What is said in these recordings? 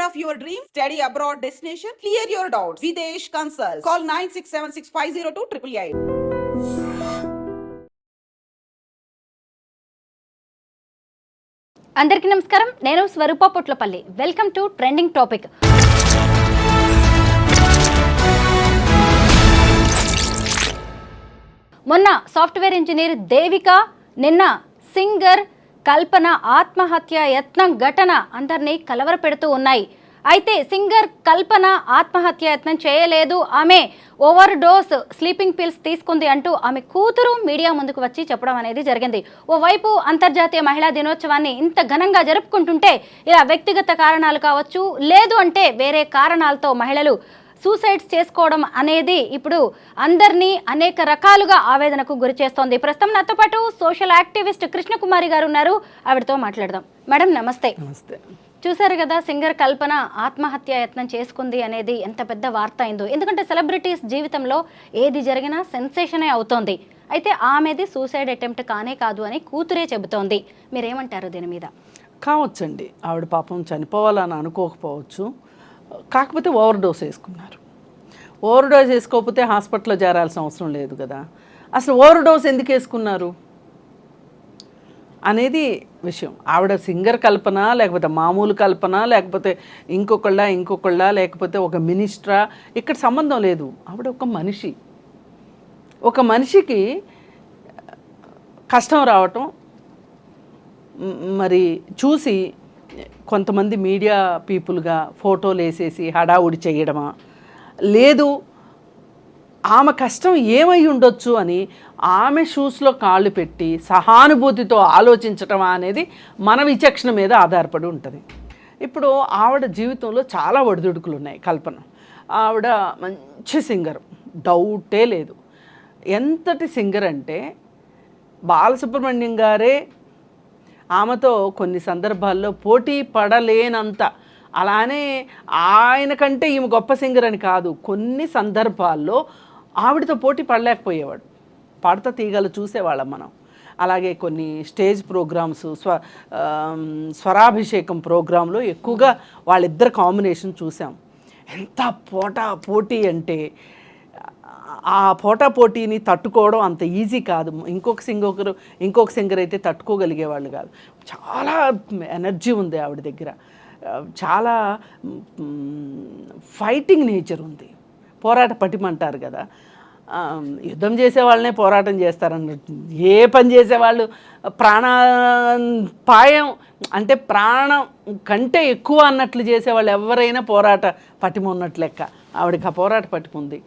Career of your dream Study abroad destination. Clear your doubts. Videsh Consult. Call 9676502888. అందరికీ నమస్కారం నేను Swaroopa Potlapalli welcome to trending topic మొన్న software engineer Devika నిన్న singer కల్పన ఆత్మహత్య యత్నం ఘటన అందరినీ కలవరపెడుతూ ఉన్నాయి. అయితే సింగర్ కల్పన ఆత్మహత్య యత్నం చేయలేదు. ఆమె ఓవర్ డోస్ స్లీపింగ్ పిల్స్ తీసుకుంది అంటూ ఆమె కూతురు మీడియా ముందుకు వచ్చి చెప్పడం అనేది జరిగింది. ఓవైపు అంతర్జాతీయ మహిళా దినోత్సవాన్ని ఇంత ఘనంగా జరుపుకుంటుంటే ఇలా వ్యక్తిగత కారణాలు కావచ్చు లేదు అంటే వేరే కారణాలతో మహిళలు సూసైడ్స్ చేసుకోవడం అనేది ఇప్పుడు అందరినీ అనేక రకాలుగా ఆవేదనకు గురి చేస్తోంది. ప్రస్తుతం నాతో పాటు సోషల్ యాక్టివిస్ట్ కృష్ణకుమారి గారు ఉన్నారు. ఆవిడతో మాట్లాడదాం. మేడం నమస్తే. నమస్తే. చూసారు కదా సింగర్ కల్పన ఆత్మహత్య యత్నం చేసుకుంది అనేది ఎంత పెద్ద వార్త అయిందో. ఎందుకంటే సెలబ్రిటీస్ జీవితంలో ఏది జరిగినా సెన్సేషనే అవుతోంది. అయితే ఆమెది సూసైడ్ అటెంప్ట్ కానే కాదు అని కూతురే చెబుతోంది. మీరేమంటారు దీని మీద? కావచ్చండి. ఆవిడ పాపం చనిపోవాలని అనుకోకపోవచ్చు. కాకపోతే ఓవర్ డోస్ వేసుకున్నారు. ఓవర్ డోస్ వేసుకోకపోతే హాస్పిటల్లో చేరాల్సిన అవసరం లేదు కదా. అసలు ఓవర్ డోస్ ఎందుకు వేసుకున్నారు? అనేది విషయం. ఆవిడ సింగర్ కల్పన లేకపోతే మామూలు కల్పన లేకపోతే ఇంకొకళ్ళ ఇంకొకళ్ళ లేకపోతే ఒక మినిస్ట్రా ఇక్కడ సంబంధం లేదు. ఆవిడ ఒక మనిషి. ఒక మనిషికి కష్టం రావటం మరి చూసి కొంతమంది మీడియా పీపుల్గా ఫోటోలు వేసేసి హడావుడి చేయడమా? లేదు ఆమె కష్టం ఏమై ఉండొచ్చు అని ఆమె షూస్లో కాళ్ళు పెట్టి సహానుభూతితో ఆలోచించటమా అనేది మన విచక్షణ మీద ఆధారపడి ఉంటుంది. ఇప్పుడు ఆవిడ జీవితంలో చాలా ఒడిదుడుకులు ఉన్నాయి కల్పన. ఆవిడ మంచి సింగర్ డౌటే లేదు. ఎంతటి సింగర్ అంటే బాలసుబ్రహ్మణ్యం గారే ఆమెతో కొన్ని సందర్భాల్లో పోటీ పడలేనంత. అలానే ఆయన కంటే ఈమె గొప్ప సింగర్ అని కాదు కొన్ని సందర్భాల్లో ఆవిడతో పోటీ పడలేకపోయేవాడు. పాడత తీగలు చూసేవాళ్ళం మనం. అలాగే కొన్ని స్టేజ్ ప్రోగ్రామ్స్ స్వ స్వరాభిషేకం ప్రోగ్రాంలో ఎక్కువగా వాళ్ళిద్దరు కాంబినేషన్ చూసాం. ఎంత పోటా పోటీ అంటే ఆ పోటా పోటీని తట్టుకోవడం అంత ఈజీ కాదు. ఇంకొక సింగర్ ఇంకొక సింగర్ అయితే తట్టుకోగలిగేవాళ్ళు కాదు. చాలా ఎనర్జీ ఉంది ఆవిడ దగ్గర. చాలా ఫైటింగ్ నేచర్ ఉంది. పోరాట పటిమంటారు కదా. యుద్ధం చేసే వాళ్ళనే పోరాటం చేస్తారన్నట్టు ఏ పని చేసేవాళ్ళు? ప్రాణ పాయం అంటే ప్రాణం కంటే ఎక్కువ అన్నట్లు చేసేవాళ్ళు ఎవరైనా పోరాట పటిమ ఉన్నట్లు లెక్క. ఆవిడకి ఆ పోరాట పటిమ ఉంది.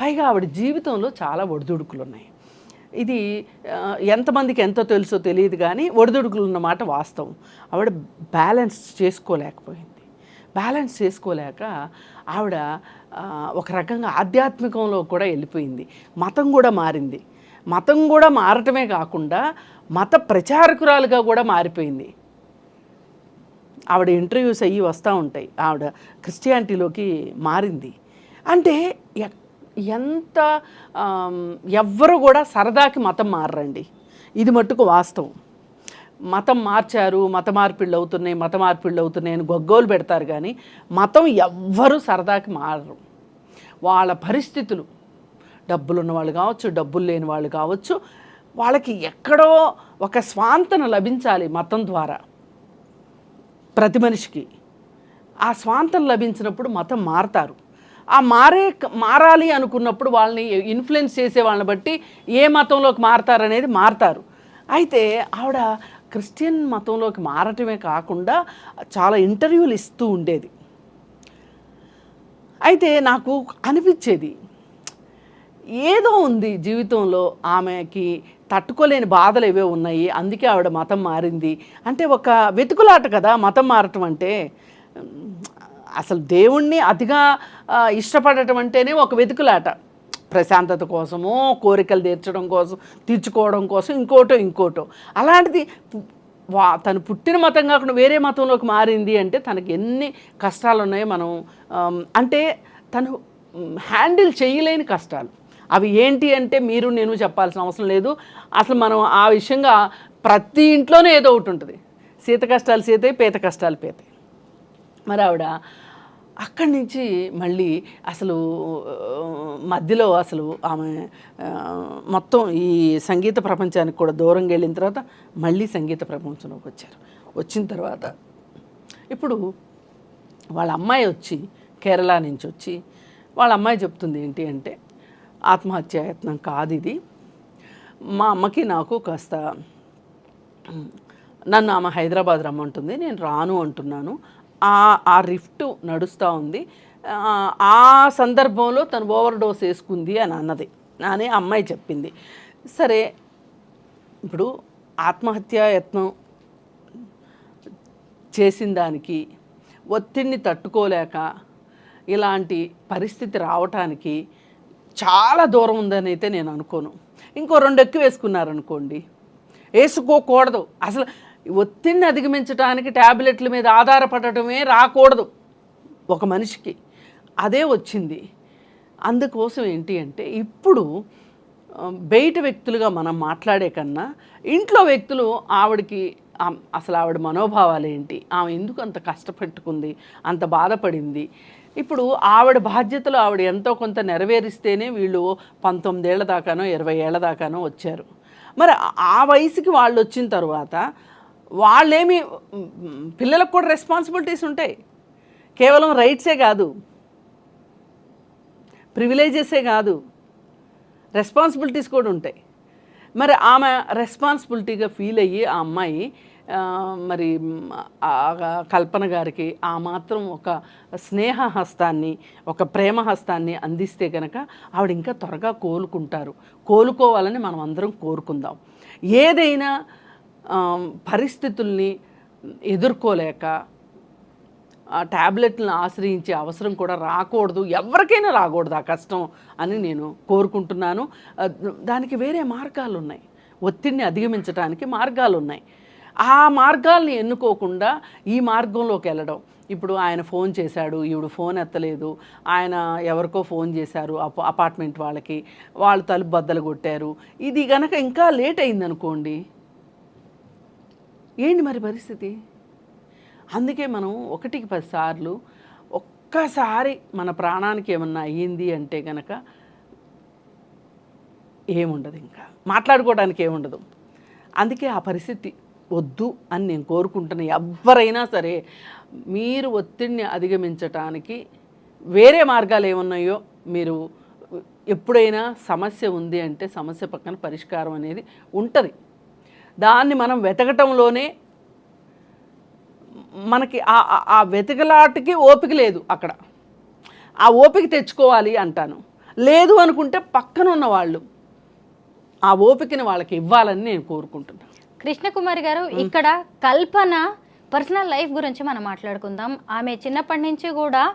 పైగా ఆవిడ జీవితంలో చాలా ఒడిదుడుకులు ఉన్నాయి ఇది ఎంతమందికి ఎంతో తెలుసో తెలియదు కానీ ఒడిదుడుకులు ఉన్నమాట వాస్తవం. ఆవిడ బ్యాలెన్స్ చేసుకోలేకపోయింది. బ్యాలెన్స్ చేసుకోలేక ఆవిడ ఒక రకంగా ఆధ్యాత్మికంలో కూడా వెళ్ళిపోయింది. మతం కూడా మారింది. మతం కూడా మారటమే కాకుండా మత ప్రచారకురాలుగా కూడా మారిపోయింది. ఆవిడ ఇంటర్వ్యూస్ అయ్యి వస్తూ ఉంటాయి. ఆవిడ క్రిస్టియానిటీలోకి మారింది. అంటే ఎంత ఎవ్వరు కూడా సరదాకి మతం మారరండి. ఇది మట్టుకు వాస్తవం. మతం మార్చారు మత మార్పిళ్ళు అవుతున్నాయి మత మార్పిళ్ళు అవుతున్నాయి అని గొగ్గోలు పెడతారు కానీ మతం ఎవ్వరూ సరదాకి మారరు. వాళ్ళ పరిస్థితులు డబ్బులున్న వాళ్ళు కావచ్చు డబ్బులు లేని వాళ్ళు కావచ్చు వాళ్ళకి ఎక్కడో ఒక స్వాంతన లభించాలి మతం ద్వారా. ప్రతి మనిషికి ఆ స్వాంతం లభించినప్పుడు మతం మారతారు. ఆ మారే మారాలి అనుకున్నప్పుడు వాళ్ళని ఇన్ఫ్లుయెన్స్ చేసే వాళ్ళని బట్టి ఏ మతంలోకి మారతారనేది మారతారు. అయితే ఆవిడ క్రిస్టియన్ మతంలోకి మారటమే కాకుండా చాలా ఇంటర్వ్యూలు ఇస్తూ ఉండేది. అయితే నాకు అనిపించేది ఏదో ఉంది జీవితంలో ఆమెకి తట్టుకోలేని బాధలు ఏవో ఉన్నాయి అందుకే ఆవిడ మతం మారింది. అంటే ఒక వెతుకులాట కదా మతం మారటం అంటే అసలు దేవుణ్ణి అతిగా ఇష్టపడటం అంటేనే ఒక వెతుకులాట. ప్రశాంతత కోసమో కోరికలు తీర్చడం కోసం తీర్చుకోవడం కోసం ఇంకోటో ఇంకోటో. అలాంటిది వా తను పుట్టిన మతం కాకుండా వేరే మతంలోకి మారింది అంటే తనకి ఎన్ని కష్టాలు ఉన్నాయో మనం అంటే తను హ్యాండిల్ చేయలేని కష్టాలు. అవి ఏంటి అంటే మీరు నేను చెప్పాల్సిన అవసరం లేదు. అసలు మనం ఆ విషయంగా ప్రతి ఇంట్లోనే ఏదో ఒకటి ఉంటుంది. సీత కష్టాలు సీతే పేత కష్టాలు పేతే. మరి ఆవిడ అక్కడి నుంచి మళ్ళీ అసలు మధ్యలో అసలు ఆమె మొత్తం ఈ సంగీత ప్రపంచానికి కూడా దూరంగా వెళ్ళిన తర్వాత మళ్ళీ సంగీత ప్రపంచంలోకి వచ్చారు. వచ్చిన తర్వాత ఇప్పుడు వాళ్ళ అమ్మాయి వచ్చి కేరళ నుంచి వచ్చి వాళ్ళ అమ్మాయి చెప్తుంది ఏంటి అంటే ఆత్మహత్యాయత్నం కాదు ఇది. మా అమ్మకి నాకు కాస్త నన్ను ఆమె హైదరాబాద్ రమ్మంటుంది నేను రాను అంటున్నాను. ఆ రిఫ్ట్ నడుస్తూ ఉంది. ఆ, ఆ సందర్భంలో తను ఓవర్ డోస్ వేసుకుంది అని అన్నది. అని అమ్మాయి చెప్పింది. సరే ఇప్పుడు ఆత్మహత్యా యత్నం చేసిన దానికి ఒత్తిడిని తట్టుకోలేక ఇలాంటి పరిస్థితి రావటానికి చాలా దూరం ఉందని అయితే నేను అనుకోను. ఇంకో రెండు ఎక్కువ వేసుకున్నారనుకోండి. వేసుకోకూడదు. అసలు ఒత్తిడిని అధిగమించడానికి ట్యాబ్లెట్ల మీద ఆధారపడటమే రాకూడదు. ఒక మనిషికి అదే వచ్చింది. అందుకోసం ఏంటి అంటే ఇప్పుడు బయట వ్యక్తులుగా మనం మాట్లాడే కన్నా ఇంట్లో వ్యక్తులు ఆవిడకి అసలు ఆవిడ మనోభావాలు ఏంటి ఆమె ఎందుకు అంత కష్టపెట్టుకుంది అంత బాధపడింది? ఇప్పుడు ఆవిడ బాధ్యతలు ఆవిడ ఎంతో కొంత నెరవేరిస్తేనే వీళ్ళు పంతొమ్మిదేళ్ళ దాకానో ఇరవై ఏళ్ళ దాకానో వచ్చారు. మరి ఆ వయసుకి వాళ్ళు వచ్చిన తర్వాత వాళ్ళేమి పిల్లలకు కూడా రెస్పాన్సిబిలిటీస్ ఉంటాయి. కేవలం రైట్సే కాదు. ప్రివిలేజెసే కాదు. రెస్పాన్సిబిలిటీస్ కూడా ఉంటాయి. మరి ఆమె రెస్పాన్సిబిలిటీగా ఫీల్ అయ్యి ఆ అమ్మాయి మరి కల్పన గారికి ఆ మాత్రం ఒక స్నేహ హస్తాన్ని ఒక ప్రేమ హస్తాన్ని అందిస్తే కనుక ఆవిడ ఇంకా త్వరగా కోలుకుంటారు. కోలుకోవాలని మనం అందరం కోరుకుందాం. ఏదైనా పరిస్థితుల్ని ఎదుర్కోలేక ట్యాబ్లెట్లను ఆశ్రయించే అవసరం కూడా రాకూడదు. ఎవరికైనా రాకూడదు ఆ కష్టం అని నేను కోరుకుంటున్నాను. దానికి వేరే మార్గాలు ఉన్నాయి ఒత్తిడిని అధిగమించడానికి మార్గాలు ఉన్నాయి ఆ మార్గాల్ని ఎన్నుకోకుండా ఈ మార్గంలోకి వెళ్ళడం. ఇప్పుడు ఆయన ఫోన్ చేశాడు ఈవిడ ఫోన్ ఎత్తలేదు ఆయన ఎవరికో ఫోన్ చేశారు అప్ అపార్ట్మెంట్ వాళ్ళకి వాళ్ళు తలుపు బద్దలు కొట్టారు. ఇది గనక ఇంకా లేట్ అయిందనుకోండి ఏంటి మరి పరిస్థితి? అందుకే మనం ఒకటికి పదిసార్లు ఒక్కసారి మన ప్రాణానికి ఏమన్నా అయ్యింది అంటే కనుక ఏముండదు ఇంకా. మాట్లాడుకోవడానికి ఏముండదు. అందుకే ఆ పరిస్థితి వద్దు అని నేను కోరుకుంటున్నాను ఎవరైనా సరే మీరు ఒత్తిడిని అధిగమించటానికి వేరే మార్గాలు ఏమున్నాయో మీరు ఎప్పుడైనా సమస్య ఉంది అంటే సమస్య పక్కన పరిష్కారం అనేది ఉంటుంది. దాన్ని మనం వెతకటంలోనే మనకి ఆ ఆ- వెతకలాటకి ఓపిక లేదు అక్కడ. ఆ ఓపిక తెచ్చుకోవాలి అంటాను. లేదు అనుకుంటే పక్కన ఉన్న వాళ్ళు ఆ ఓపికని వాళ్ళకి ఇవ్వాలని నేను కోరుకుంటున్నాను. కృష్ణకుమారి గారు ఇక్కడ కల్పన పర్సనల్ లైఫ్ గురించి మనం మాట్లాడుకుందాం. ఆమె చిన్నప్పటి నుంచి కూడా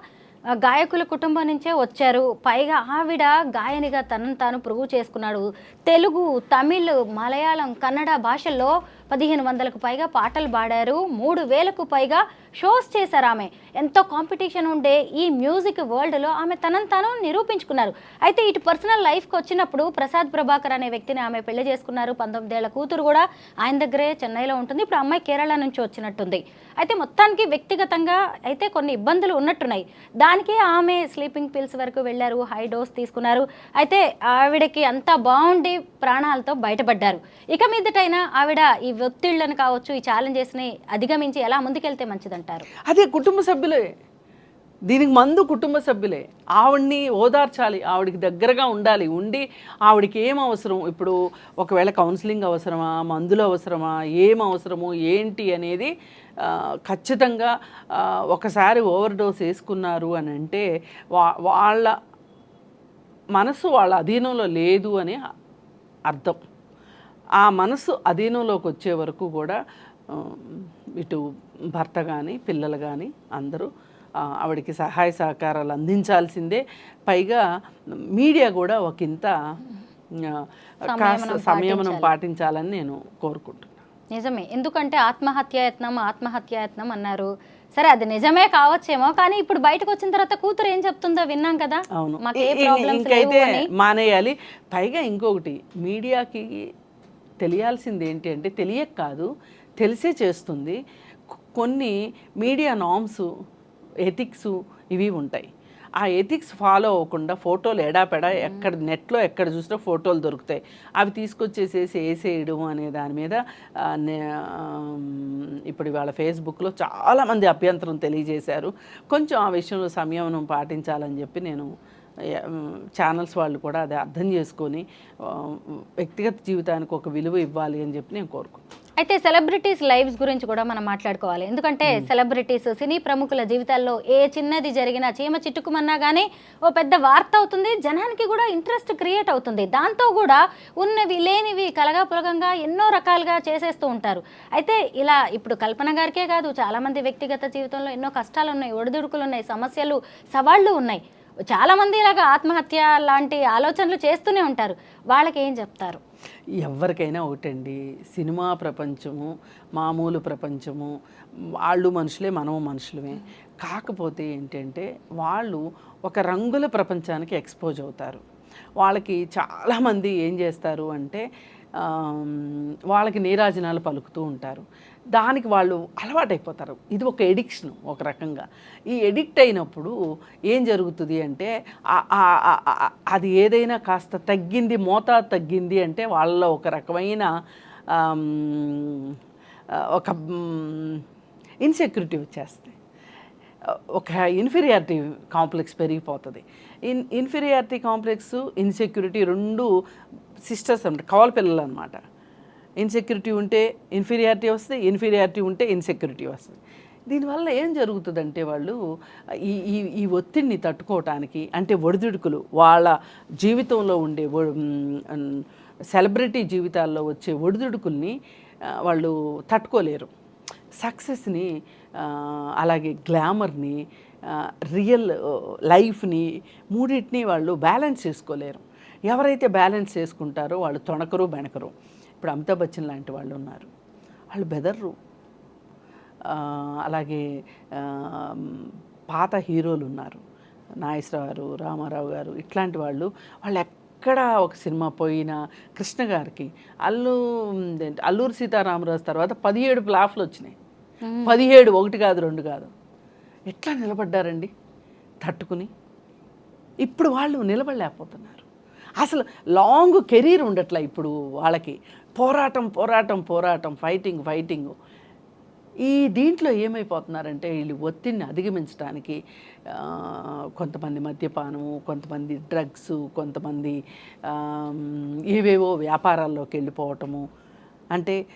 గాయకుల కుటుంబం నుంచే వచ్చారు. పైగా ఆవిడ గాయనిగా తనను తాను ప్రూవ్ చేసుకున్నాడు. తెలుగు తమిళ్ మలయాళం కన్నడ భాషల్లో పదిహేను వందలకు పైగా పాటలు పాడారు. మూడు వేలకు పైగా షోస్ చేశారు ఆమె. ఎంతో కాంపిటీషన్ ఉండే ఈ మ్యూజిక్ వరల్డ్లో ఆమె తనను తాను నిరూపించుకున్నారు. అయితే ఇటు పర్సనల్ లైఫ్కి వచ్చినప్పుడు ప్రసాద్ ప్రభాకర్ అనే వ్యక్తిని ఆమె పెళ్ళి చేసుకున్నారు. పంతొమ్మిదేళ్ళ కూతురు కూడా ఆయన దగ్గరే చెన్నైలో ఉంటుంది. ఇప్పుడు అమ్మాయి కేరళ నుంచి వచ్చినట్టుంది. అయితే మొత్తానికి వ్యక్తిగతంగా అయితే కొన్ని ఇబ్బందులు ఉన్నట్టున్నాయి. దానికే ఆమె స్లీపింగ్ పిల్స్ వరకు వెళ్ళారు హై డోస్ తీసుకున్నారు. అయితే ఆవిడకి అంతా బాగుండి ప్రాణాలతో బయటపడ్డారు. ఇక మీదటైనా ఆవిడ ఈ ఒత్తిళ్ళను కావచ్చు ఈ ఛాలెంజెస్ని అధిగమించి ఎలా ముందుకెళ్తే అంటారు. అదే కుటుంబ సభ్యులే. దీనికి మందు కుటుంబ సభ్యులే. ఆవిడ్ని ఓదార్చాలి. ఆవిడికి దగ్గరగా ఉండాలి. ఉండి ఆవిడకి ఏం అవసరం? ఇప్పుడు ఒకవేళ కౌన్సిలింగ్ అవసరమా? మందులు అవసరమా? ఏం అవసరము? ఏంటి అనేది ఖచ్చితంగా ఒకసారి ఓవర్ డోస్ వేసుకున్నారు అని అంటే వా వాళ్ళ మనసు వాళ్ళ అధీనంలో లేదు అని అర్థం. ఆ మనసు అధీనంలోకి వచ్చే వరకు కూడా ఇటు భర్త కానీ పిల్లలు కానీ అందరూ ఆవిడకి సహాయ సహకారాలు అందించాల్సిందే. పైగా మీడియా కూడా ఒక ఇంత కాస్త సంయమనం పాటించాలని నేను కోరుకుంటున్నాను. నిజమే. ఎందుకంటే ఆత్మహత్యాయత్నం ఆత్మహత్యాయత్నం అన్నారు. సరే అది నిజమే కావచ్చేమో కానీ ఇప్పుడు బయటకు వచ్చిన తర్వాత కూతురు ఏం చెప్తుందో విన్నాం కదా. అవును. ఇంకైతే మానేయాలి. పైగా ఇంకొకటి మీడియాకి తెలియాల్సింది ఏంటి అంటే తెలియక కాదు. తెలిసే చేస్తుంది. కొన్ని మీడియా నామ్స్ ఎథిక్స్ ఇవి ఉంటాయి. ఆ ఎథిక్స్ ఫాలో అవ్వకుండా ఫోటోలు ఎడాపెడా ఎక్కడ నెట్లో ఎక్కడ చూసినా ఫోటోలు దొరుకుతాయి. అవి తీసుకొచ్చేసేసి వేసేయడం అనే దాని మీద ఇప్పుడు ఇవాళ ఫేస్బుక్లో చాలామంది అభ్యంతరం తెలియజేశారు. కొంచెం ఆ విషయంలో సంయమనం పాటించాలని చెప్పి నేను ఛానల్స్ వాళ్ళు కూడా అది అర్థం చేసుకొని వ్యక్తిగత జీవితానికి ఒక విలువ ఇవ్వాలి అని చెప్పి నేను కోరుకుంటున్నాను. అయితే సెలబ్రిటీస్ లైవ్స్ గురించి కూడా మనం మాట్లాడుకోవాలి. ఎందుకంటే సెలబ్రిటీస్ సినీ ప్రముఖుల జీవితాల్లో ఏ చిన్నది జరిగినా చీమ చిట్టుకుమన్నా కానీ ఓ పెద్ద వార్త అవుతుంది జనానికి కూడా ఇంట్రెస్ట్ క్రియేట్ అవుతుంది. దాంతో కూడా ఉన్నవి లేనివి కలగా పులగంగా ఎన్నో రకాలుగా చేసేస్తూ ఉంటారు. అయితే ఇలా ఇప్పుడు కల్పన గారికే కాదు చాలామంది వ్యక్తిగత జీవితంలో ఎన్నో కష్టాలు ఉన్నాయి ఒడిదుడుకులు ఉన్నాయి సమస్యలు సవాళ్ళు ఉన్నాయి. చాలామంది ఇలాగ ఆత్మహత్య లాంటి ఆలోచనలు చేస్తూనే ఉంటారు. వాళ్ళకి ఏం చెప్తారు? ఎవరికైనా ఒకటండి. సినిమా ప్రపంచము మామూలు ప్రపంచము వాళ్ళు మనుషులే మనము మనుషులమే. కాకపోతే ఏంటంటే వాళ్ళు ఒక రంగుల ప్రపంచానికి ఎక్స్పోజ్ అవుతారు. వాళ్ళకి చాలామంది ఏం చేస్తారు అంటే వాళ్ళకి నీరాజనాలు పలుకుతూ ఉంటారు. దానికి వాళ్ళు అలవాటైపోతారు. ఇది ఒక ఎడిక్షన్ ఒక రకంగా. ఈ ఎడిక్ట్ అయినప్పుడు ఏం జరుగుతుంది అంటే అది ఏదైనా కాస్త తగ్గింది మోతాదు తగ్గింది అంటే వాళ్ళలో ఒక రకమైన ఒక ఇన్సెక్యూరిటీ వచ్చేస్తుంది ఒక ఇన్ఫీరియారిటీ కాంప్లెక్స్ పెరిగిపోతుంది. ఇన్ ఇన్ఫీరియారిటీ కాంప్లెక్స్ ఇన్సెక్యూరిటీ రెండు సిస్టర్స్ అన్నమాట కవల పిల్లలు అనమాట ఇన్సెక్యూరిటీ ఉంటే ఇన్ఫీరియారిటీ వస్తుంది ఇన్ఫీరియారిటీ ఉంటే ఇన్సెక్యూరిటీ వస్తుంది. దీనివల్ల ఏం జరుగుతుందంటే వాళ్ళు ఈ ఈ ఈ ఒత్తిడిని తట్టుకోవటానికి అంటే ఒడిదుడుకులు వాళ్ళ జీవితంలో ఉండే సెలబ్రిటీ జీవితాల్లో వచ్చే ఒడిదుడుకుల్ని వాళ్ళు తట్టుకోలేరు. సక్సెస్ని అలాగే గ్లామర్ని రియల్ లైఫ్ని మూడింటిని వాళ్ళు బ్యాలెన్స్ చేసుకోలేరు. ఎవరైతే బ్యాలెన్స్ చేసుకుంటారో వాళ్ళు తొణకరు బెణకరు. ఇప్పుడు అమితాబ్ బచ్చన్ లాంటి వాళ్ళు ఉన్నారు. వాళ్ళు బెదర్రు. అలాగే పాత హీరోలు ఉన్నారు. నాగేశ్వరరావు గారు రామారావు గారు ఇట్లాంటి వాళ్ళు. వాళ్ళు ఎక్కడ ఒక సినిమా పోయినా కృష్ణ గారికి అల్లు అల్లూరు అల్లూరి సీతారామరాజు తర్వాత పదిహేడు ప్లాఫ్లు వచ్చినాయి. పదిహేడు ఒకటి కాదు రెండు కాదు. ఎట్లా నిలబడ్డారండి? తట్టుకుని. ఇప్పుడు వాళ్ళు నిలబడలేకపోతున్నారు. అసలు లాంగ్ కెరీర్ ఉండట్లా ఇప్పుడు వాళ్ళకి. పోరాటం పోరాటం పోరాటం ఫైటింగ్ ఫైటింగ్. ఈ దీంట్లో ఏమైపోతున్నారంటే వీళ్ళు ఒత్తిడిని అధిగమించడానికి కొంతమంది మద్యపానము కొంతమంది డ్రగ్స్ కొంతమంది ఏవేవో వ్యాపారాల్లోకి వెళ్ళిపోవటము అంటే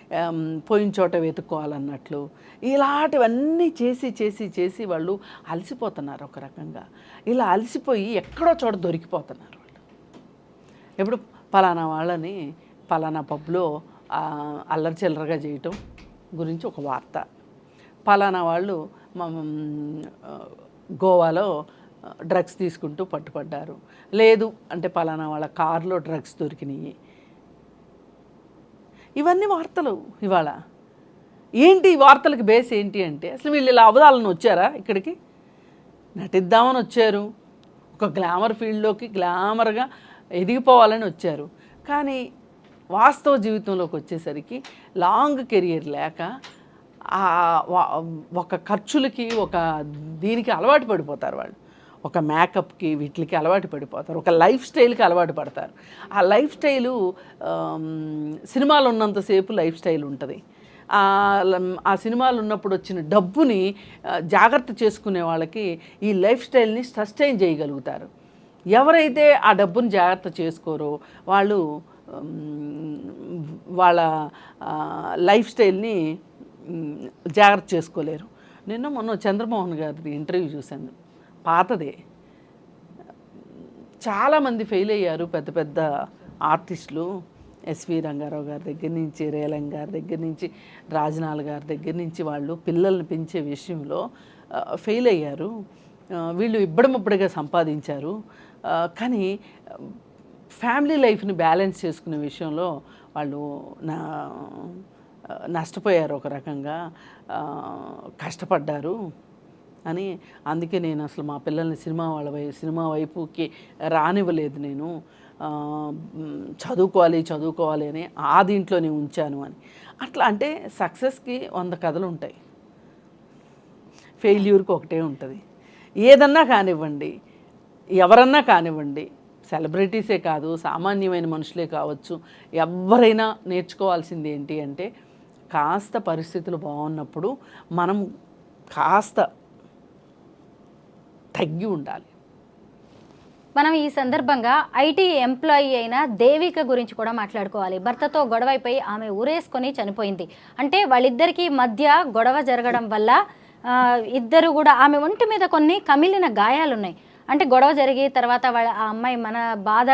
పోయిన చోట వెతుక్కోవాలన్నట్లు. ఇలాంటివన్నీ చేసి చేసి చేసి వాళ్ళు అలసిపోతున్నారు ఒక రకంగా. ఇలా అలసిపోయి ఎక్కడో చోట దొరికిపోతున్నారు వాళ్ళు. ఇప్పుడు పలానా వాళ్ళని పలానా పబ్లో అల్లరి చిల్లరగా చేయటం గురించి ఒక వార్త. పలానా వాళ్ళు మ- గోవాలో డ్రగ్స్ తీసుకుంటూ పట్టుపడ్డారు. లేదు అంటే పలానా వాళ్ళ కారులో డ్రగ్స్ దొరికినాయి. ఇవన్నీ వార్తలు ఇవాళ. ఏంటి వార్తలకు బేస్ ఏంటి అంటే అసలు వీళ్ళు ఇలా అవదాలని వచ్చారా ఇక్కడికి? నటిద్దామని వచ్చారు. ఒక గ్లామర్ ఫీల్డ్లోకి గ్లామర్గా ఎదిగిపోవాలని వచ్చారు. కానీ వాస్తవ జీవితంలోకి వచ్చేసరికి లాంగ్ కెరియర్ లేక ఒక ఖర్చులకి ఒక దీనికి అలవాటు పడిపోతారు వాళ్ళు. ఒక మేకప్కి వీటికి అలవాటు పడిపోతారు. ఒక లైఫ్ స్టైల్కి అలవాటు పడతారు. ఆ లైఫ్ స్టైలు సినిమాలు ఉన్నంతసేపు లైఫ్ స్టైల్ ఉంటుంది. ఆ సినిమాలు ఉన్నప్పుడు వచ్చిన డబ్బుని జాగ్రత్త చేసుకునే వాళ్ళకి ఈ లైఫ్ స్టైల్ని సస్టైన్ చేయగలుగుతారు. ఎవరైతే ఆ డబ్బుని జాగ్రత్త చేసుకోరో వాళ్ళు వాళ్ళ లైఫ్ స్టైల్ని జాగ్రత్త చేసుకోలేరు. నిన్న మొన్న చంద్రమోహన్ గారిది ఇంటర్వ్యూ చూశాను. పాతదే. చాలామంది ఫెయిల్ అయ్యారు పెద్ద పెద్ద ఆర్టిస్టులు. ఎస్వి రంగారావు గారి దగ్గర నుంచి రేలం గారి దగ్గర నుంచి రాజనాల్ గారి దగ్గర నుంచి వాళ్ళు పిల్లల్ని పెంచే విషయంలో ఫెయిల్ అయ్యారు. వీళ్ళు ఇబ్బడముబ్బడిగా సంపాదించారు. కానీ ఫ్యామిలీ లైఫ్ని బ్యాలెన్స్ చేసుకునే విషయంలో వాళ్ళు నా నష్టపోయారు ఒక రకంగా. కష్టపడ్డారు. అని అందుకే నేను అసలు మా పిల్లల్ని సినిమా వాళ్ళ వై సినిమా వైపుకి రానివ్వలేదు నేను. చదువుకోవాలి చదువుకోవాలి అని ఆ దీంట్లోనే ఉంచాను అని. అట్లా అంటే సక్సెస్కి వంద కథలు ఉంటాయి. ఫెయిల్యూర్కి ఒకటే ఉంటుంది. ఏదన్నా కానివ్వండి ఎవరన్నా కానివ్వండి సెలబ్రిటీసే కాదు సామాన్యమైన మనుషులే కావచ్చు ఎవరైనా నేర్చుకోవాల్సింది ఏంటి అంటే కాస్త పరిస్థితులు బాగున్నప్పుడు మనం కాస్త తగ్గి ఉండాలి. మనం ఈ సందర్భంగా ఐటీ ఎంప్లాయీ అయిన దేవిక గురించి కూడా మాట్లాడుకోవాలి. భర్తతో గొడవైపోయి ఆమె ఊరేసుకొని చనిపోయింది. అంటే వాళ్ళిద్దరికీ మధ్య గొడవ జరగడం వల్ల ఇద్దరు కూడా ఆమె ఒంటి మీద కొన్ని కమిలిన గాయాలు ఉన్నాయి అంటే గొడవ జరిగి తర్వాత వాళ్ళ ఆ అమ్మాయి మన బాధ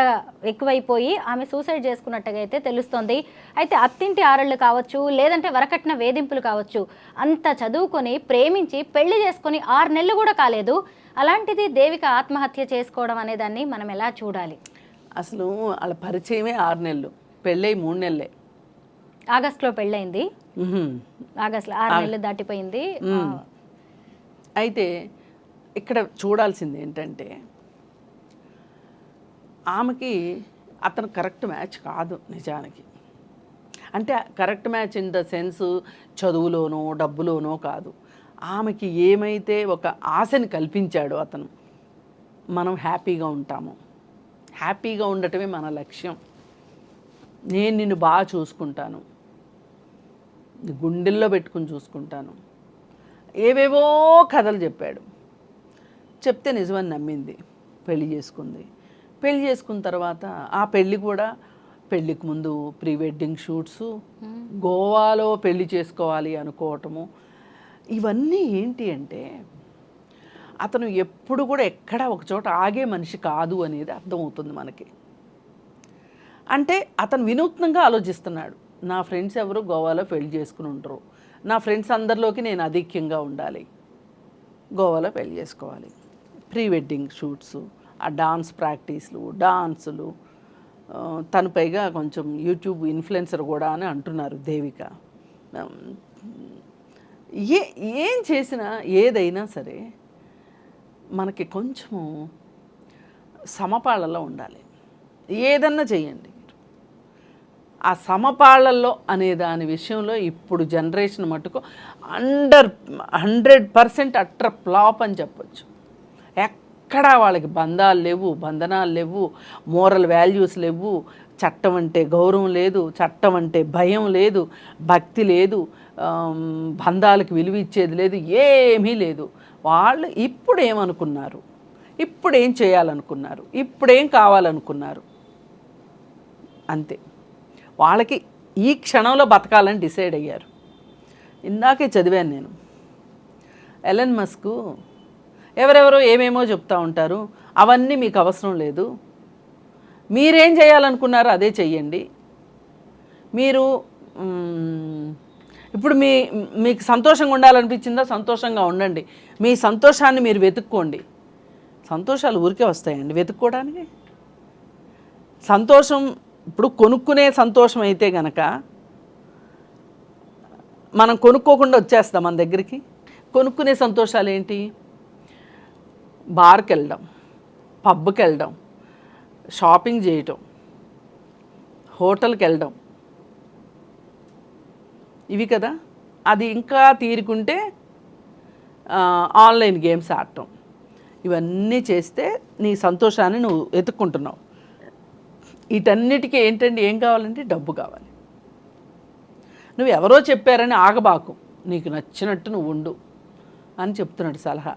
ఎక్కువైపోయి ఆమె సూసైడ్ చేసుకున్నట్టుగా అయితే తెలుస్తోంది. అయితే అత్తింటి ఆరళ్ళు కావచ్చు లేదంటే వరకట్న వేధింపులు కావచ్చు అంత చదువుకొని ప్రేమించి పెళ్ళి చేసుకొని ఆరు నెలలు కూడా కాలేదు. అలాంటిది దేవిక ఆత్మహత్య చేసుకోవడం అనే దాన్ని మనం ఎలా చూడాలి? అసలు వాళ్ళ పరిచయమే ఆరు నెలలు పెళ్ళై మూడు నెలలే. ఆగస్టులో పెళ్ళైంది. ఆగస్టులో ఆరు నెలలు దాటిపోయింది. అయితే ఇక్కడ చూడాల్సింది ఏంటంటే ఆమెకి అతను కరెక్ట్ మ్యాచ్ కాదు నిజానికి. అంటే correct match in the sense చదువులోనో డబ్బులోనో కాదు. ఆమెకి ఏమైతే ఒక ఆశని కల్పించాడో అతను మనం హ్యాపీగా ఉంటాము. హ్యాపీగా ఉండటమే మన లక్ష్యం. నేను నిన్ను బాగా చూసుకుంటాను. గుండెల్లో పెట్టుకుని చూసుకుంటాను. ఏవేవో కథలు చెప్పాడు. చెప్తే నిజమని నమ్మింది. పెళ్ళి చేసుకుంది. పెళ్ళి చేసుకున్న తర్వాత ఆ పెళ్ళి కూడా పెళ్ళికి ముందు ప్రీ వెడ్డింగ్ షూట్స్ గోవాలో పెళ్ళి చేసుకోవాలి అనుకోవటము ఇవన్నీ ఏంటి అంటే అతను ఎప్పుడు కూడా ఎక్కడ ఒకచోట ఆగే మనిషి కాదు అనేది అర్థమవుతుంది మనకి. అంటే అతను వినూత్నంగా ఆలోచిస్తున్నాడు. నా ఫ్రెండ్స్ ఎవరు గోవాలో పెళ్ళి చేసుకుని ఉంటారు. నా ఫ్రెండ్స్ అందరిలోకి నేను అధిక్యంగా ఉండాలి. గోవాలో పెళ్ళి చేసుకోవాలి. ప్రీ వెడ్డింగ్ షూట్స్ ఆ డాన్స్ ప్రాక్టీస్లు డాన్సులు తను పైగా కొంచెం యూట్యూబ్ ఇన్ఫ్లుయెన్సర్ కూడా అని అంటున్నారు దేవిక. ఏ ఏం చేసినా ఏదైనా సరే మనకి కొంచెము సమపాళలో ఉండాలి. ఏదన్నా చేయండి. ఆ సమపాళల్లో అనే దాని విషయంలో ఇప్పుడు జనరేషన్ మటుకు under hundred percent utter flop అని చెప్పొచ్చు. ఎక్కడా వాళ్ళకి బంధాలు లేవు బంధనాలు లేవు మోరల్ వాల్యూస్ లేవు చట్టం అంటే గౌరవం లేదు చట్టం అంటే భయం లేదు భక్తి లేదు బంధాలకు విలువ ఇచ్చేది లేదు ఏమీ లేదు. వాళ్ళు ఇప్పుడు ఏమనుకున్నారు ఇప్పుడు ఏం చేయాలనుకున్నారు? ఇప్పుడేం కావాలనుకున్నారు? అంతే. వాళ్ళకి ఈ క్షణంలో బతకాలని డిసైడ్ అయ్యారు. ఇందాకే చదివాను నేను. ఎలన్ మస్కు ఎవరెవరో ఏమేమో చెప్తా ఉంటారు అవన్నీ మీకు అవసరం లేదు. మీరేం చేయాలనుకున్నారో అదే చెయ్యండి. మీరు ఇప్పుడు మీ మీకు సంతోషంగా ఉండాలనిపించిందా? సంతోషంగా ఉండండి. మీ సంతోషాన్ని మీరు వెతుక్కోండి. సంతోషాలు ఊరికే వస్తాయండి వెతుక్కోవడానికి. సంతోషం ఇప్పుడు కొనుక్కునే సంతోషం అయితే గనక మనం కొనుక్కోకుండా వచ్చేస్తాం మన దగ్గరికి. కొనుక్కునే సంతోషాలు ఏంటి? బార్కి వెళ్ళడం పబ్కి వెళ్ళడం షాపింగ్ చేయటం హోటల్కి వెళ్ళడం. ఇవి కదా. అది ఇంకా తీరుకుంటే ఆన్లైన్ గేమ్స్ ఆడటం. ఇవన్నీ చేస్తే నీ సంతోషాన్ని నువ్వు వెతుక్కుంటున్నావు వీటన్నిటికీ ఏంటంటే ఏం కావాలంటే డబ్బు కావాలి. నువ్వు ఎవరో చెప్పారని ఆగబాకు. నీకు నచ్చినట్టు నువ్వు ఉండు అని చెప్తున్నాడు సలహా.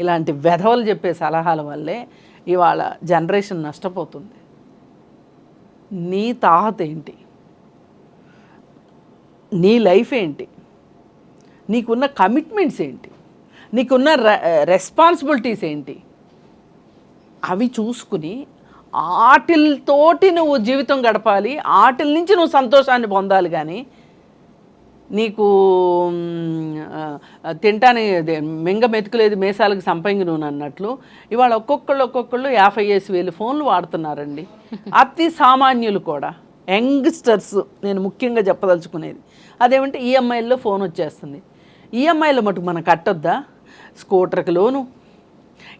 ఇలాంటి వెధవలు చెప్పే సలహాల వల్లే ఇవాళ జనరేషన్ నష్టపోతుంది. నీ తాహత ఏంటి నీ లైఫ్ ఏంటి? నీకున్న కమిట్మెంట్స్ ఏంటి? నీకున్న రెస్పాన్సిబిలిటీస్ ఏంటి? అవి చూసుకుని ఆటిల్తోటి నువ్వు జీవితం గడపాలి ఆటిల నుంచి నువ్వు సంతోషాన్ని పొందాలి కానీ నీకు తింటానే మింగ మెతుకులేదు మేసాలకు సంపంగి నూనె అన్నట్లు ఇవాళ ఒక్కొక్కళ్ళు ఒక్కొక్కళ్ళు యాభై వేసి వేలు ఫోన్లు వాడుతున్నారండి. అతి సామాన్యులు కూడా యంగ్స్టర్స్ నేను ముఖ్యంగా చెప్పదలుచుకునేది. అదేమంటే ఈఎంఐల్లో ఫోన్ వచ్చేస్తుంది. ఈఎంఐలో మటుకు మనం కట్టొద్దా? స్కూటర్కి లోను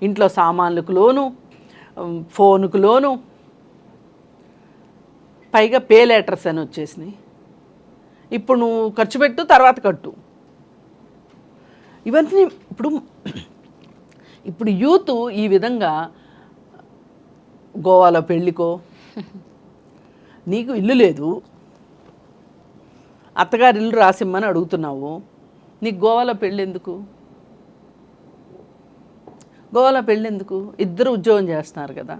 ఇంట్లో సామాన్లకు లోను ఫోనుకు లోను. పైగా పే లెటర్స్ అని వచ్చేసినాయి. ఇప్పుడు నువ్వు ఖర్చు పెట్టు తర్వాత కట్టు. ఇవన్నీ ఇప్పుడు ఇప్పుడు యూత్ ఈ విధంగా గోవాలో పెళ్ళికో నీకు ఇల్లు లేదు. అత్తగారి ఇల్లు రాసిమ్మని అడుగుతున్నావు. నీకు గోవాలో పెళ్ళి ఎందుకు గోవాలో పెళ్ళి ఎందుకు ఇద్దరు ఉద్యోగం చేస్తున్నారు కదా.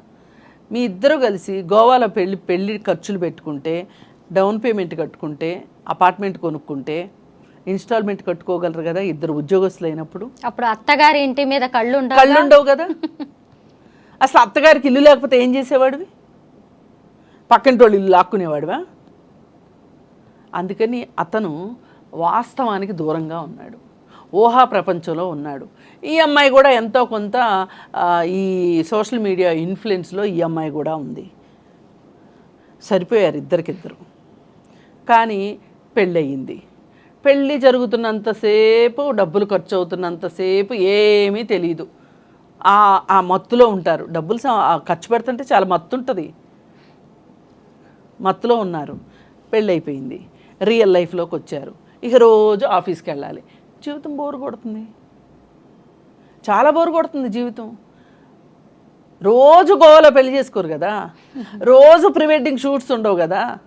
మీ ఇద్దరు కలిసి గోవాలో పెళ్ళి పెళ్ళి ఖర్చులు పెట్టుకుంటే డౌన్ పేమెంట్ కట్టుకుంటే అపార్ట్మెంట్ కొనుక్కుంటే ఇన్స్టాల్మెంట్ కట్టుకోగలరు కదా ఇద్దరు ఉద్యోగస్తులు అయినప్పుడు? అప్పుడు అత్తగారి ఇంటి మీద కళ్ళు కళ్ళు ఉండవు ఉండవు కదా. అసలు అత్తగారికి ఇల్లు లేకపోతే ఏం చేసేవాడివి? పక్కింటి వాళ్ళు ఇల్లు లాక్కునేవాడివా? అందుకని అతను వాస్తవానికి దూరంగా ఉన్నాడు. ఊహా ప్రపంచంలో ఉన్నాడు. ఈ అమ్మాయి కూడా ఎంతో కొంత ఈ సోషల్ మీడియా ఇన్ఫ్లుయెన్స్లో ఈ అమ్మాయి కూడా ఉంది. సరిపోయారు ఇద్దరికిద్దరు. కానీ పెళ్ళయింది. పెళ్ళి జరుగుతున్నంతసేపు డబ్బులు ఖర్చు అవుతున్నంతసేపు ఏమీ తెలియదు ఆ ఆ మత్తులో ఉంటారు. డబ్బులు స- ఖర్చు పెడుతుంటే చాలా మత్తు ఉంటుంది మత్తులో ఉన్నారు. పెళ్ళైపోయింది రియల్ లైఫ్లోకి వచ్చారు. ఇక రోజు ఆఫీస్కి వెళ్ళాలి. జీవితం బోరు కొడుతుంది. చాలా బోరు కొడుతుంది జీవితం. రోజు గోవాలో పెళ్ళి చేసుకోరు కదా. రోజు ప్రీ వెడ్డింగ్ షూట్స్ ఉండవు కదా.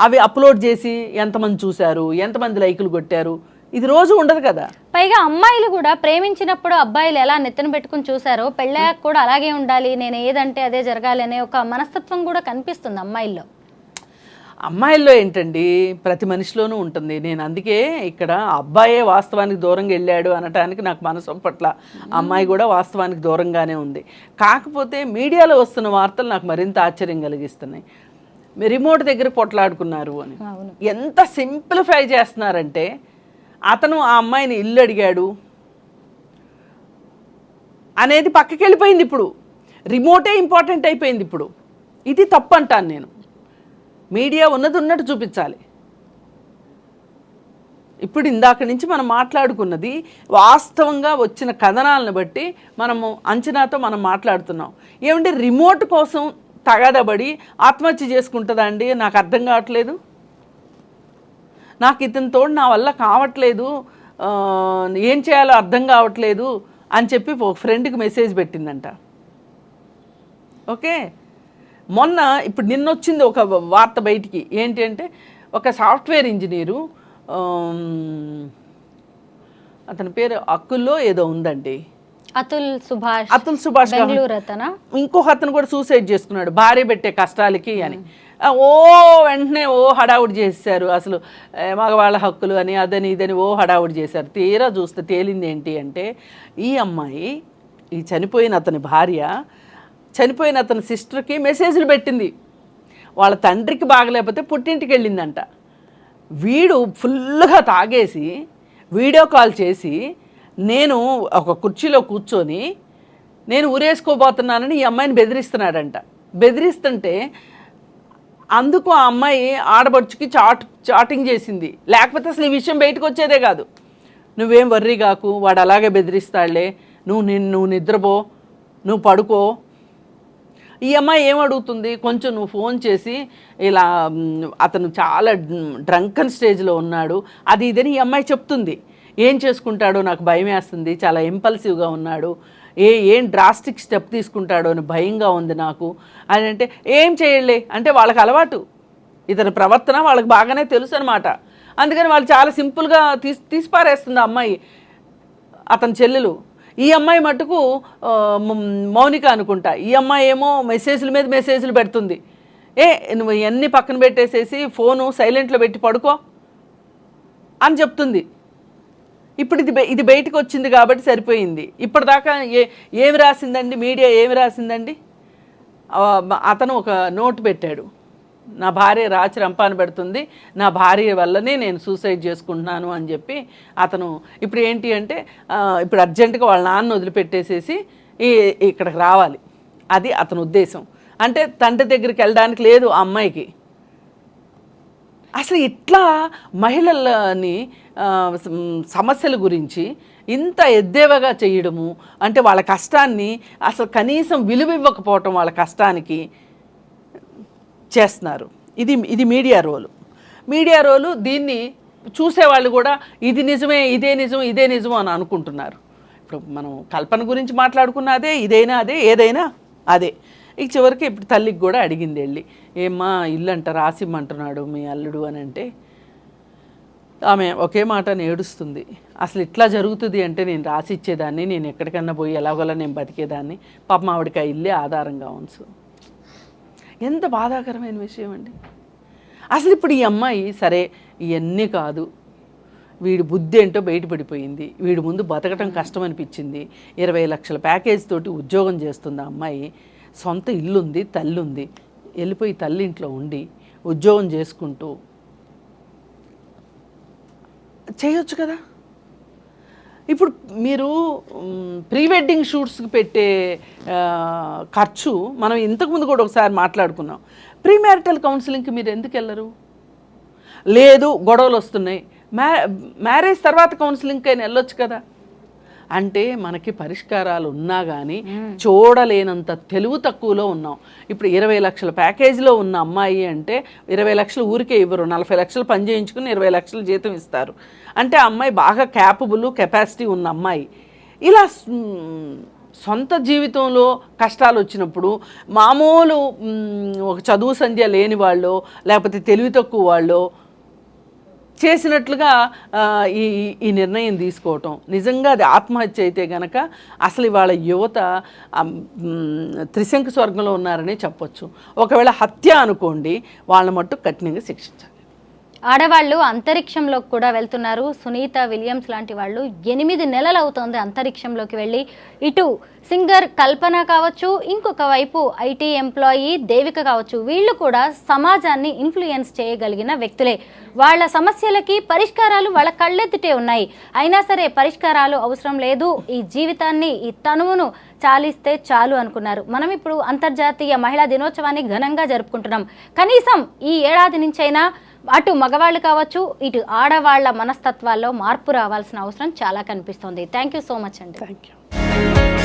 అవి అప్లోడ్ చేసి ఎంతమంది చూశారు ఎంతమంది లైకులు కొట్టారు ఇది రోజు ఉండదు కదా. పైగా అమ్మాయిలు కూడా ప్రేమించినప్పుడు అబ్బాయిలు ఎలా నెత్తిన పెట్టుకుని చూసారో పెళ్ళాక కూడా అలాగే ఉండాలి నేను ఏదంటే అదే జరగాలి అనే ఒక మనస్తత్వం కూడా కనిపిస్తుంది అమ్మాయిల్లో. అమ్మాయిల్లో ఏంటండి? ప్రతి మనిషిలోనూ ఉంటుంది. నేను అందుకే ఇక్కడ అబ్బాయే వాస్తవానికి దూరంగా వెళ్ళాడు అనటానికి నాకు మనసు పట్ల అమ్మాయి కూడా వాస్తవానికి దూరంగానే ఉంది. కాకపోతే మీడియాలో వస్తున్న వార్తలు నాకు మరింత ఆశ్చర్యం కలిగిస్తున్నాయి. రిమోట్ దగ్గర పొట్లాడుకున్నారు అని. ఎంత సింప్లిఫై చేస్తున్నారంటే అతను ఆ అమ్మాయిని ఇల్లు అడిగాడు అనేది పక్కకి వెళ్ళిపోయింది ఇప్పుడు. రిమోటే ఇంపార్టెంట్ అయిపోయింది ఇప్పుడు. ఇది తప్పు అంటాను నేను. మీడియా ఉన్నది ఉన్నట్టు చూపించాలి. ఇప్పుడు ఇందాక నుంచి మనం మాట్లాడుకున్నది వాస్తవంగా వచ్చిన కథనాలను బట్టి మనము అంచనాతో మనం మాట్లాడుతున్నాం. ఏమంటే రిమోట్ కోసం తగాదబడి ఆత్మహత్య చేసుకుంటుందా అండి? నాకు అర్థం కావట్లేదు. నాకు ఇతని తోడు నా వల్ల కావట్లేదు. ఏం చేయాలో అర్థం కావట్లేదు అని చెప్పి ఒక ఫ్రెండ్కి మెసేజ్ పెట్టిందంట. ఓకే? మొన్న ఇప్పుడు నిన్న వచ్చింది ఒక వార్త బయటికి. ఏంటి అంటే ఒక సాఫ్ట్వేర్ ఇంజనీరు అతని పేరు అక్కుల్లో ఏదో ఉందండి. అతుల్ సుభాష్ అతుల్ సుభాష్ ఇంకొక అతను కూడా సూసైడ్ చేసుకున్నాడు భార్య పెట్టే కష్టాలకి అని. ఓ వెంటనే ఓ హడావుడి చేశారు అసలు మగవాళ్ళ హక్కులు అని అదని ఇదని ఓ హడావుడి చేశారు. తీరా చూస్తే తేలింది ఏంటి అంటే ఈ అమ్మాయి ఈ చనిపోయిన అతని భార్య చనిపోయిన అతని సిస్టర్కి మెసేజ్లు పెట్టింది. వాళ్ళ తండ్రికి బాగలేకపోతే పుట్టింటికి వెళ్ళిందంట. వీడు ఫుల్గా తాగేసి వీడియో కాల్ చేసి నేను ఒక కుర్చీలో కూర్చొని నేను ఊరేసుకోబోతున్నానని ఈ అమ్మాయిని బెదిరిస్తున్నాడంట. బెదిరిస్తుంటే అందుకు ఆ అమ్మాయి ఆడబడుచుకి చాట్ చాటింగ్ చేసింది. లేకపోతే అసలు ఈ విషయం బయటకు వచ్చేదే కాదు. నువ్వేం వర్రీ కాకు వాడు అలాగే బెదిరిస్తాడులే. నువ్వు నిన్ను నువ్వు నిద్రపో నువ్వు పడుకో ఈ అమ్మాయి ఏం అడుగుతుంది? కొంచెం నువ్వు ఫోన్ చేసి ఇలా అతను చాలా డ్రంకన్ స్టేజ్లో ఉన్నాడు. అది ఇదని ఈ అమ్మాయి చెప్తుంది. ఏం చేసుకుంటాడో నాకు భయం వేస్తుంది. చాలా ఇంపల్సివ్గా ఉన్నాడు. ఏ ఏం డ్రాస్టిక్ స్టెప్ తీసుకుంటాడో అని భయంగా ఉంది నాకు. అని అంటే ఏం చేయలే? అంటే వాళ్ళకి అలవాటు. ఇతని ప్రవర్తన వాళ్ళకి బాగానే తెలుసు అనమాట అందుకని వాళ్ళు చాలా సింపుల్గా తీసి తీసిపారేస్తుంది ఆ అమ్మాయి. అతని చెల్లెలు. ఈ అమ్మాయి మటుకు మౌనిక అనుకుంటా. ఈ అమ్మాయి ఏమో మెసేజ్ల మీద మెసేజ్లు పెడుతుంది. ఏ నువ్వు ఇవన్నీ పక్కన పెట్టేసేసి ఫోను సైలెంట్లో పెట్టి పడుకో అని చెప్తుంది. ఇప్పుడు ఇది ఇది బయటకు వచ్చింది కాబట్టి సరిపోయింది. ఇప్పటిదాకా ఏ ఏమి రాసిందండి? మీడియా ఏమి రాసిందండి? అతను ఒక నోట్ పెట్టాడు. నా భార్య రాచి రంపాను పెడుతుంది నా భార్య వల్లనే నేను సూసైడ్ చేసుకుంటున్నాను అని చెప్పి అతను ఇప్పుడు ఏంటి అంటే ఇప్పుడు అర్జెంటుగా వాళ్ళ నాన్న వదిలిపెట్టేసేసి ఇక్కడికి రావాలి. అది అతని ఉద్దేశం. అంటే తండ్రి దగ్గరికి వెళ్ళడానికి లేదు ఆ అమ్మాయికి. అసలు ఇట్లా మహిళలని సమస్యల గురించి ఇంత ఎద్దేవగా చేయడము అంటే వాళ్ళ కష్టాన్ని అసలు కనీసం విలువ ఇవ్వకపోవటం వాళ్ళ కష్టానికి చేస్తున్నారు. ఇది ఇది మీడియా రోలు. మీడియా రోలు దీన్ని చూసేవాళ్ళు కూడా ఇది నిజమే ఇదే నిజం ఇదే నిజం అని అనుకుంటున్నారు. ఇప్పుడు మనం కల్పన గురించి మాట్లాడుకున్న అదే ఇదైనా అదే ఏదైనా అదే. ఇక చివరికి ఇప్పుడు తల్లికి కూడా అడిగింది వెళ్ళి ఏమ్మా ఇల్లు అంట రాసిమ్మంటున్నాడు మీ అల్లుడు అని అంటే ఆమె ఒకే మాట ఏడుస్తుంది అసలు ఇట్లా జరుగుతుంది అంటే నేను రాసి ఇచ్చేదాన్ని నేను ఎక్కడికన్నా పోయి ఎలాగోలా నేను బతికేదాన్ని. పాపం ఆవిడకి ఆ ఇల్లే ఆధారంగా ఉంచు ఎంత బాధాకరమైన విషయం అండి. అసలు ఇప్పుడు ఈ అమ్మాయి సరే ఇవన్నీ కాదు. వీడి బుద్ధి ఏంటో బయటపడిపోయింది. వీడి ముందు బతకటం కష్టం అనిపించింది ఇరవై లక్షల ప్యాకేజ్ తోటి ఉద్యోగం చేస్తుంది ఆ అమ్మాయి. సొంత ఇల్లుంది తల్లి ఉంది వెళ్ళిపోయి తల్లి ఇంట్లో ఉండి ఉద్యోగం చేసుకుంటూ చేయొచ్చు కదా? ఇప్పుడు మీరు ప్రీ వెడ్డింగ్ షూట్స్కి పెట్టే ఖర్చు మనం ఇంతకుముందు కూడా ఒకసారి మాట్లాడుకున్నాం. ప్రీ మ్యారిటల్ కౌన్సిలింగ్కి మీరు ఎందుకు వెళ్ళరు? లేదు గొడవలు వస్తున్నాయి. మ్యా మ్యారేజ్ తర్వాత కౌన్సిలింగ్కి అయినా వెళ్ళొచ్చు కదా? అంటే మనకి పరిష్కారాలు ఉన్నా కానీ చూడలేనంత తెలుగు తక్కువలో ఉన్నాం. ఇప్పుడు ఇరవై లక్షల ప్యాకేజీలో ఉన్న అమ్మాయి అంటే ఇరవై లక్షలు ఊరికే ఇవ్వరు. నలభై లక్షలు పని చేయించుకుని ఇరవై లక్షలు జీతం ఇస్తారు. అంటే ఆ అమ్మాయి బాగా క్యాపబుల్ కెపాసిటీ ఉన్న అమ్మాయి. ఇలా సొంత జీవితంలో కష్టాలు వచ్చినప్పుడు మామూలు ఒక చదువు సంధ్య లేని వాళ్ళు లేకపోతే తెలివి తక్కువ వాళ్ళు చేసినట్లుగా ఈ ఈ నిర్ణయం తీసుకోవటం. నిజంగా అది ఆత్మహత్య అయితే గనక అసలు ఇవాళ యువత త్రిశంకు స్వర్గంలో ఉన్నారని చెప్పొచ్చు. ఒకవేళ హత్య అనుకోండి వాళ్ళ మట్టు కఠినంగా శిక్షించాలి. ఆడవాళ్ళు అంతరిక్షంలోకి కూడా వెళ్తున్నారు. సునీత విలియమ్స్ లాంటి వాళ్ళు ఎనిమిది నెలలు అవుతోంది అంతరిక్షంలోకి వెళ్ళి. ఇటు సింగర్ కల్పన కావచ్చు ఇంకొక వైపు ఐటీ ఎంప్లాయీ దేవిక కావచ్చు వీళ్ళు కూడా సమాజాన్ని ఇన్ఫ్లుయెన్స్ చేయగలిగిన వ్యక్తులే. వాళ్ళ సమస్యలకి పరిష్కారాలు వాళ్ళ కళ్ళెత్తిటే ఉన్నాయి. అయినా సరే పరిష్కారాలు అవసరం లేదు. ఈ జీవితాన్ని ఈ తనువును చాలిస్తే చాలు అనుకున్నారు. మనం ఇప్పుడు అంతర్జాతీయ మహిళా దినోత్సవాన్ని ఘనంగా జరుపుకుంటున్నాం. కనీసం ఈ ఏడాది నుంచైనా అటు మగవాళ్ళు కావచ్చు ఇటు ఆడవాళ్ళ మనస్తత్వాల్లో మార్పు రావాల్సిన అవసరం చాలా కనిపిస్తుంది. థ్యాంక్ యూ సో మచ్ అండి. Thank you